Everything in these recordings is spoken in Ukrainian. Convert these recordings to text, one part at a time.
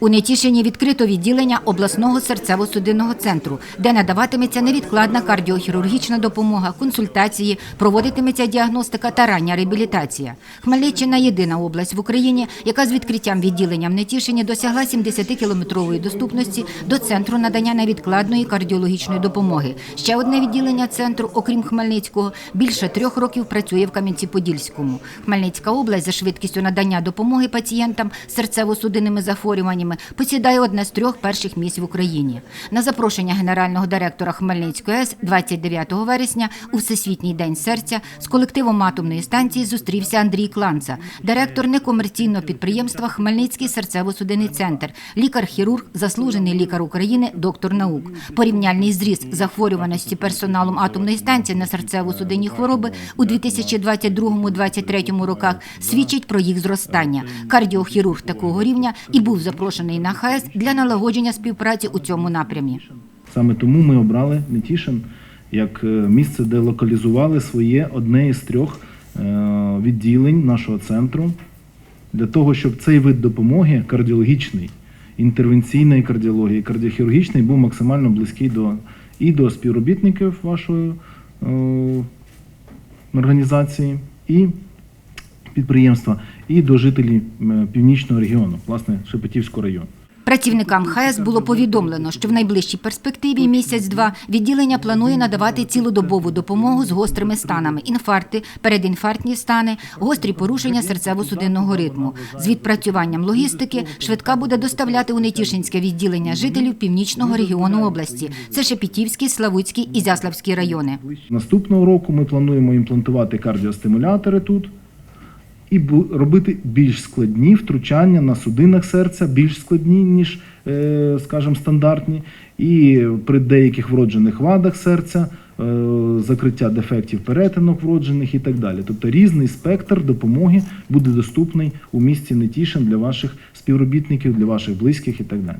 У Нетішині відкрито відділення обласного серцево-судинного центру, де надаватиметься невідкладна кардіохірургічна допомога, консультації, проводитиметься діагностика та рання реабілітація. Хмельниччина єдина область в Україні, яка з відкриттям відділення в Нетішині досягла 70-кілометрової доступності до центру надання невідкладної кардіологічної допомоги. Ще одне відділення центру, окрім Хмельницького, більше трьох років працює в Кам'янці-Подільському. Хмельницька область за швидкістю надання допомоги пацієнтам серцево-судинними захворюваннями посідає одне з трьох перших місць в Україні. На запрошення генерального директора Хмельницької АЕС 29 вересня у Всесвітній день серця з колективом атомної станції зустрівся Андрій Кланца, директор некомерційного підприємства Хмельницький серцево-судинний центр, лікар-хірург, заслужений лікар України, доктор наук. Порівняльний зріст захворюваності персоналом атомної станції на серцево-судинні хвороби у 2022-2023 роках свідчить про їх зростання. Кардіохірург такого рівня і був запрошений на ХАЕС для налагодження співпраці у цьому напрямі. Саме тому ми обрали Нетішин як е, місце, де локалізували своє одне із трьох е, відділень нашого центру для того, щоб цей вид допомоги кардіологічний, інтервенційної кардіології, кардіохірургічний був максимально близький до і до співробітників вашої е, організації, і підприємства, і до жителів е, північного регіону, власне, Шепетівського району. Працівникам ХАЕС було повідомлено, що в найближчій перспективі місяць-два відділення планує надавати цілодобову допомогу з гострими станами: інфаркти, передінфарктні стани, гострі порушення серцево-судинного ритму. З відпрацюванням логістики швидка буде доставляти у Нетішинське відділення жителів північного регіону області. Це Шепетівський, Славутський і Зяславський райони. Наступного року ми плануємо імплантувати кардіостимулятори тут і робити більш складні втручання на судинах серця, більш складні, ніж, е, скажімо, стандартні. І при деяких вроджених вадах серця, е, закриття дефектів перетинок вроджених і так далі. Тобто різний спектр допомоги буде доступний у місті Нетішин для ваших співробітників, для ваших близьких і так далі.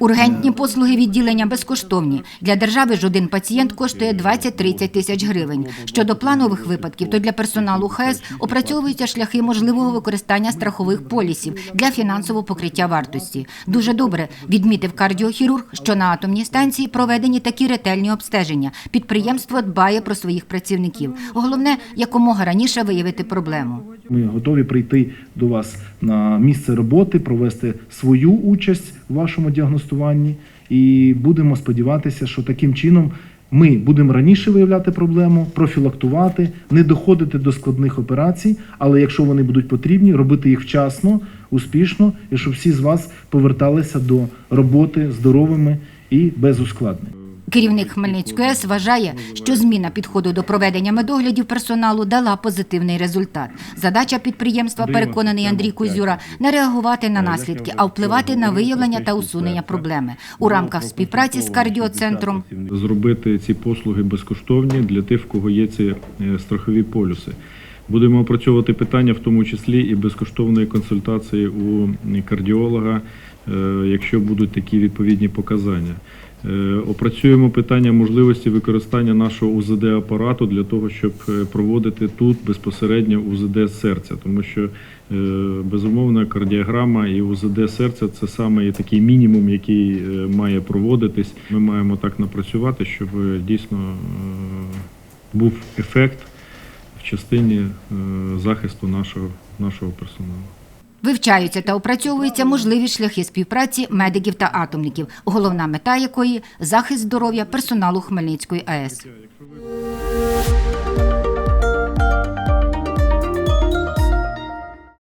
Ургентні послуги відділення безкоштовні. Для держави ж один пацієнт коштує 20-30 тисяч гривень. Щодо планових випадків, то для персоналу ХЕС опрацьовуються шляхи можливого використання страхових полісів для фінансового покриття вартості. Дуже добре відмітив кардіохірург, що на атомній станції проведені такі ретельні обстеження. Підприємство дбає про своїх працівників. Головне якомога раніше виявити проблему. Ми готові прийти до вас на місце роботи, провести свою участь в вашому діагностуванні, і будемо сподіватися, що таким чином ми будемо раніше виявляти проблему, профілактувати, не доходити до складних операцій, але якщо вони будуть потрібні, робити їх вчасно, успішно, і щоб всі з вас поверталися до роботи здоровими і без ускладнень. Керівник Хмельницької АЕС вважає, що зміна підходу до проведення медоглядів персоналу дала позитивний результат. Задача підприємства, переконаний Андрій Кузюра, не реагувати на наслідки, а впливати на виявлення та усунення проблеми у рамках співпраці з кардіоцентром. зробити ці послуги безкоштовні для тих, в кого є ці е, страхові полюси. Будемо опрацьовувати питання, в тому числі і безкоштовної консультації у кардіолога, е, якщо будуть такі відповідні показання. Е, Опрацюємо питання можливості використання нашого УЗД-апарату для того, щоб е, проводити тут безпосередньо УЗД серця, тому що е, безумовно кардіограма і УЗД серця це саме такий мінімум, який має проводитись. Ми маємо так напрацювати, щоб дійсно був ефект в частині захисту нашого, нашого персоналу. Вивчаються та опрацьовуються можливі шляхи співпраці медиків та атомників, головна мета якої захист здоров'я персоналу Хмельницької АЕС.